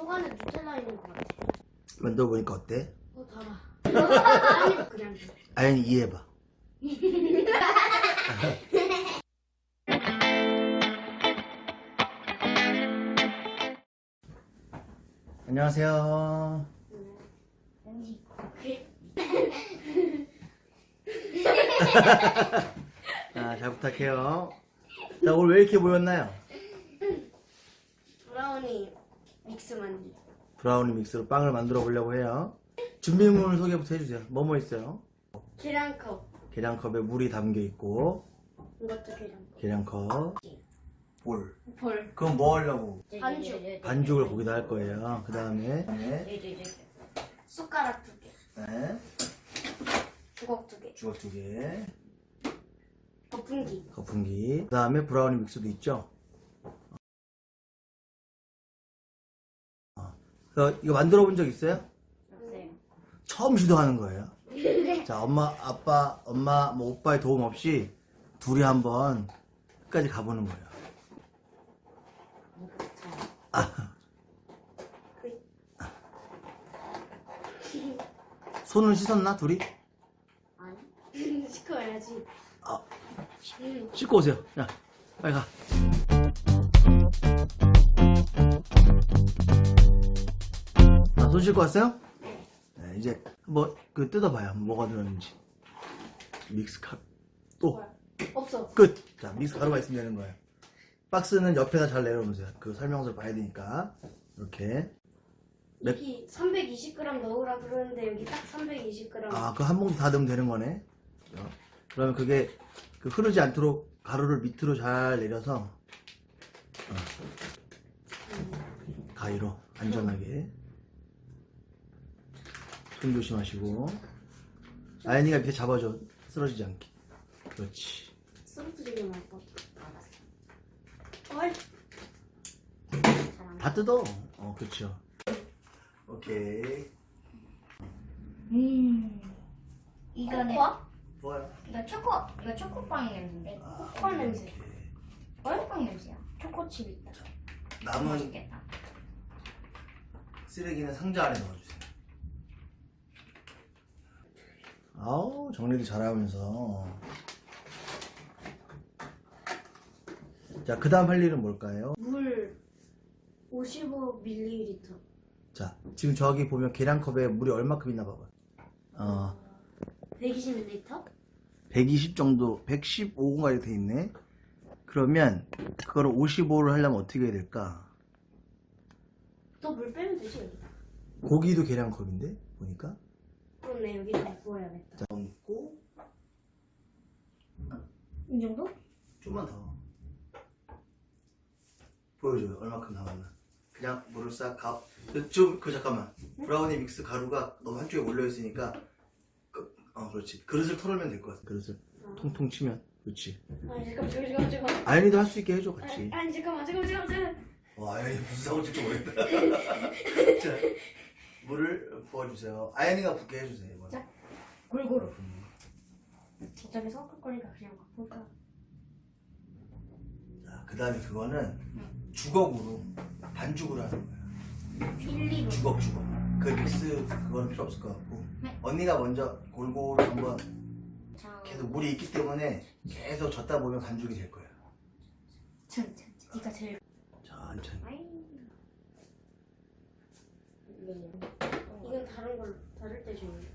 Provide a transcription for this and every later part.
속 안에 누텔라 있는 것 같아. 만들어 보니까 어때? 어, 달아. 아니, 그냥. 아연이 이해해봐. 안녕하세요. 아, 잘 부탁해요. 자, 오늘 왜 이렇게 모였나요? 브라우니 믹스 만들. 브라우니 믹스로 빵을 만들어 보려고 해요. 준비물 소개부터 해주세요. 뭐뭐 있어요? 계량컵. 계량컵에 물이 담겨 있고, 이것도 계량컵. 계량컵, 볼. 벌. 그럼 뭐 하려고? 반죽. 반죽을 거기다 할 거예요. 그 다음에, 네, 숟가락 두 개. 네, 주걱 두 개. 주걱 두 개, 거품기. 거품기. 그 다음에 브라우니 믹스도 있죠. 그 이거 만들어 본 적 있어요? 처음 시도하는 거예요. 자, 엄마, 아빠, 엄마, 뭐 오빠의 도움 없이 둘이 한번 끝까지 가보는 거예요. 손을 씻었나 둘이? 아니. 시켜야지. 아, 음. 씻고 오세요. 자, 빨리 가. 손 씻고 왔어요? 네, 이제 한번 그 뜯어봐요. 뭐가 들었는지. 믹스 컵. 또 없어. 끝. 자, 믹스 가루가 있으면 되는 거예요. 박스는 옆에다 잘 내려놓으세요. 그 설명서를 봐야 되니까. 이렇게. 몇- 여기 320g 넣으라 그러는데 여기 딱 320g. 아, 그 한 봉지 다 넣으면 되는 거네. 어. 그러면 그게 그 흐르지 않도록 가루를 밑으로 잘 내려서 어. 가위로 안전하게 손 조심하시고 아연이가 밑에 잡아줘 쓰러지지 않게 그렇지 쓰러뜨리게 말 것. 어이. 다 뜯어 어 그렇죠 오케이 음. 이거는 코코아? 좋아요 이거 초코 이거 초코빵 냄새인데 코코아 냄새. 초코빵 냄새야. 초코칩 있다. 남은 맛있겠다. 쓰레기는 상자 안에 넣어주세요. 아우 정리도 잘하면서 자 그 다음 할 일은 뭘까요? 물 55ml. 자 지금 저기 보면 계량컵에 물이 얼마큼 있나 봐봐 어 120ml? 120 정도 115가량 돼 있네 그러면 그거를 55를 하려면 어떻게 해야 될까 또 물 빼면 되지 여기다. 고기도 계량컵인데 보니까 그렇네 여기다 부어야겠다. 자 얹고. 이 정도? 좀만 더. 보여줘요. 얼마큼 남았나. 그냥 물을 싹 가... 좀그 잠깐만. 브라우니 믹스 가루가 너무 한쪽에 몰려 있으니까 그, 어 그렇지. 그릇을 털으면 될 것 같아. 그릇을 통통 치면. 그렇지. 아니 잠깐만 잠깐만 잠깐만. 아연이도 할 수 있게 해줘 같이. 아니, 아니 잠깐만 잠깐만 잠깐만 잠깐만. 와 아연이 무슨 사고 칠지 모르겠다. 자 물을 부어주세요 아연이가 붓게 해주세요 이번에. 자. 골고루. 음. 어차피 섞을 거니까 그냥 막 볼까. 자, 그 다음에 그거는 주걱으로 반죽으로 하는 거야 필리로. 주걱 주걱 그 믹스 그거는 필요 없을 것 같고 네. 언니가 먼저 골고루 한번 자, 계속 물이 있기 때문에 계속 젓다 보면 반죽이 될 거예요 천천히. 네가 제일. 천천히 아이. 이건 다른 걸로 다를 때 좋은.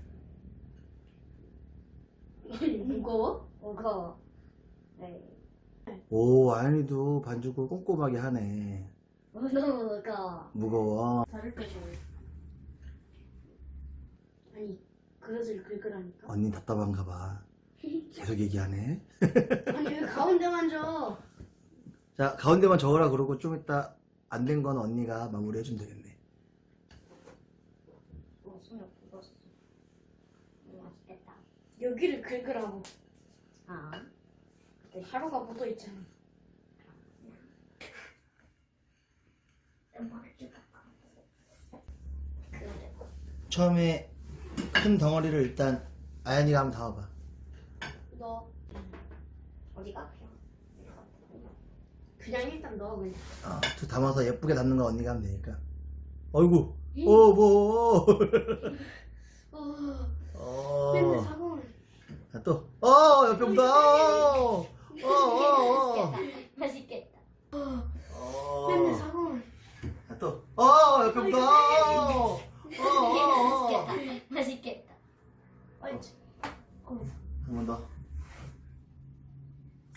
아니 무거워? 무거워. 네. 오 아연이도 반죽을 꼼꼼하게 하네 무거워. 무거워 다를 때 좋은. 아니 그릇을 긁으라니까. 언니 답답한가 봐 계속 얘기하네 아니 왜 가운데만 줘? 자 가운데만 적으라 그러고 좀 이따 안 된 건 언니가 마무리 해주면 되겠네 어, 손이 묻었어. 음, 맛있겠다. 여기를 긁으라고. 아. 하루가 묻어 있잖아. 처음에 큰 덩어리를 일단 아연이가 한번 담아봐 너 어디가? 그냥 일단 넣어 그냥. 어, 두 담아서 예쁘게 담는 건 언니가 하면 되니까 어이구. 어, 뭐. 어, 맨날 어. 사고. 자, 또. 어, 옆에 온다. 어, 어, 어. 맛있겠다. 어. 맨날 사고. 자, 또. 어, 옆에 온다. 어, 어, 어. 맛있겠다. 맛있겠다. 어, 한번 더.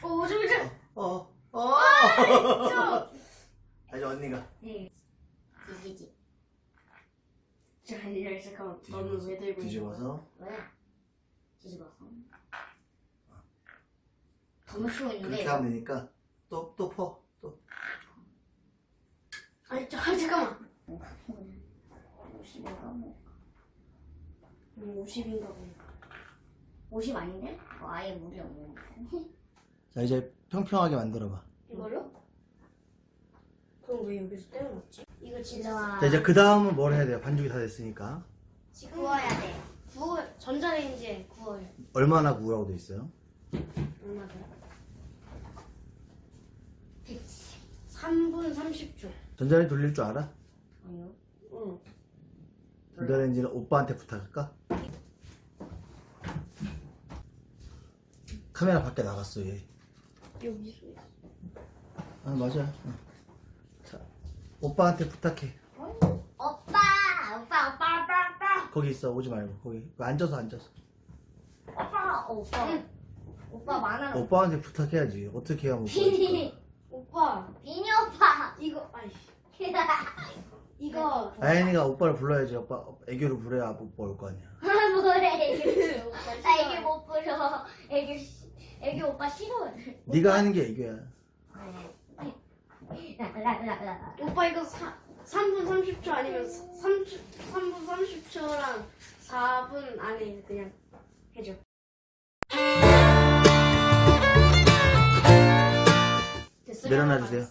어, 저기 저. 어, 어. 아니, 언니가. 네. 자, 야, 잠깐만. 너는 왜 들고 있는 거야? 뒤집어서. 너무. 그렇게 하면 되니까. 또, 또 퍼. 또. 아니, 저, 아, 잠깐만. 50인가 뭐. 음, 50인가 보네. 50 아닌데? 어, 아예 물이 없는데. 자, 이제 평평하게 만들어봐. 이걸로? 그럼 왜 여기서 떼어놨지? 이거 진짜 와. 자, 이제 그 다음은 뭘 해야 돼요? 반죽이 다 됐으니까. 지금 구워야 돼. 구워 전자레인지에 구워요. 얼마나 구우라고 돼 있어요? 얼마 돼? 3분 30초. 전자레인지 돌릴 줄 알아? 아니요. 응. 전자레인지는 오빠한테 부탁할까? 카메라 밖에 나갔어 얘. 여기 서 있어. 아 맞아. 어. 자, 오빠한테 부탁해. 오빠! 오빠, 오빠, 오빠, 오빠! 거기 있어 오지 말고 거기 앉아서 앉아서. 오빠! 오빠. 오빠 많아. 오빠한테 부탁해야지. 어떻게 하면 비니! 오빠 비니 오빠! 이거 아이 이거 아연이가 오빠를 불러야지. 오빠 애교를 부려야 오빠 올 거 아니야. 아, 뭐래, 애교. 나 애교 못 부려. 애교, 씨- 애교 오빠 싫어. 네가 하는 게 애교야. 라라라라. 오빠 이거 사, 3분 30초 아니면 3초 3분 30초랑 4분 안에 그냥 해줘. 됐어요? 내려놔 주세요.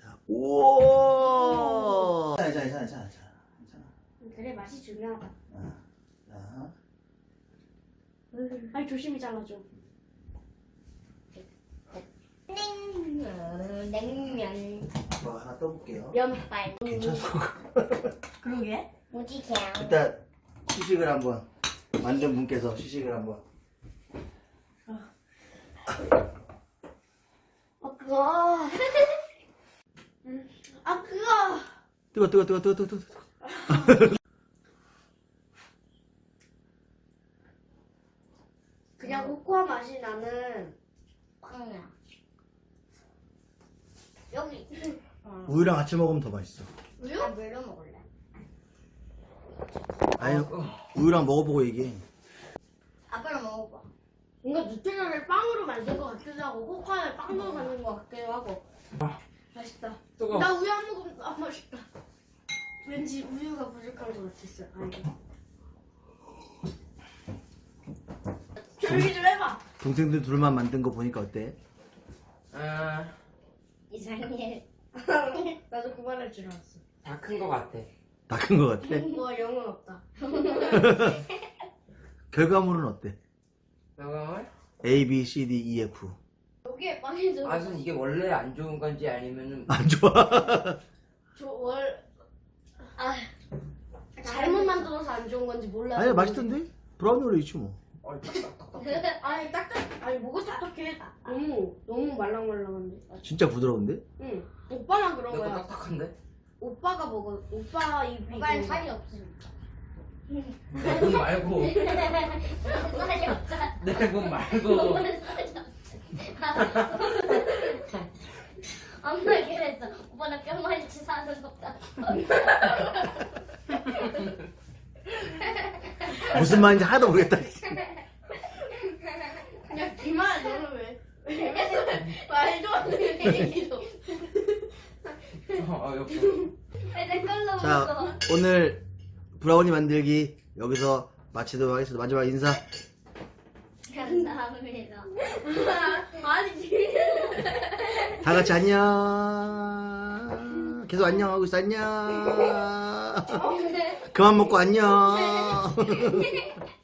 자, 오. 자, 자, 자, 자, 자. 자. 그래 맛이 중요하다. 자. 아이 조심히 잘라줘. 냉면, 냉면, 오빠가 하나 떠볼게요. 면발, 괜찮아. 그러게. 무지개. 일단 시식을 한번 만든 분께서 시식을 한번. 아 그거. 음, 아 그거. 뜨거, 뜨거, 뜨거, 뜨거, 뜨거, 뜨거. 그냥 코코아 맛이 나는 빵이야. 여기. 우유랑 같이 먹으면 더 맛있어. 나 물로 먹을래. 아니, 우유랑 먹어보고 얘기해. 아빠랑 먹어봐. 뭔가 누텔라를 빵으로 만든 것 같기도 하고 코코아를 빵으로 만든 것 같기도 하고. 맛있다. 뜨거. 나 우유 한 모금 안 맛있다. 왠지 우유가 부족한 것 같았어. 아이고. 조용히 좀 해봐. 동생들 둘만 만든 거 보니까 어때? 아, 이상해. 나도 그 말할 줄 알았어. 다 큰 거 같아. 다 큰 거 같아? 뭐 영은 없다. 결과물은 어때? 명함을? A, B, C, D, E, F. 여기에 빵이 좀. 맛은 이게 원래 안 좋은 건지 아니면은 안 좋아. 저월 아 잘못 만들어서 안 좋은 건지 몰라. 아니, 맛있던데? 브라우니 원래 있지 뭐. 어, 딱딱딱딱. 아니 딱딱 아니 뭐가 딱딱해. 너무 너무 말랑말랑한데. 아, 진짜 부드러운데? 응. 오빠만 그런 내거 거야. 딱딱한데? 오빠가 먹어. 오빠 입이. 오빠는 그런 살이 거야. 없으니까. 내몸 말고 살이 없잖아. 내몸 말고 오빠는 살이 없잖아. 엄마 그랬어. 오빠는 뿅말치 사는 거다. 무슨 말인지 하나도 모르겠다. 그냥 기만 너는 왜? 왜 어, 옆으로. 내 걸로 자. 오늘 브라우니 만들기 여기서 마치도록 하겠습니다. 마지막 인사. 감사합니다. 아니 다 같이 안녕. 계속 안녕하고 있어. 안녕. 그만 먹고 안녕.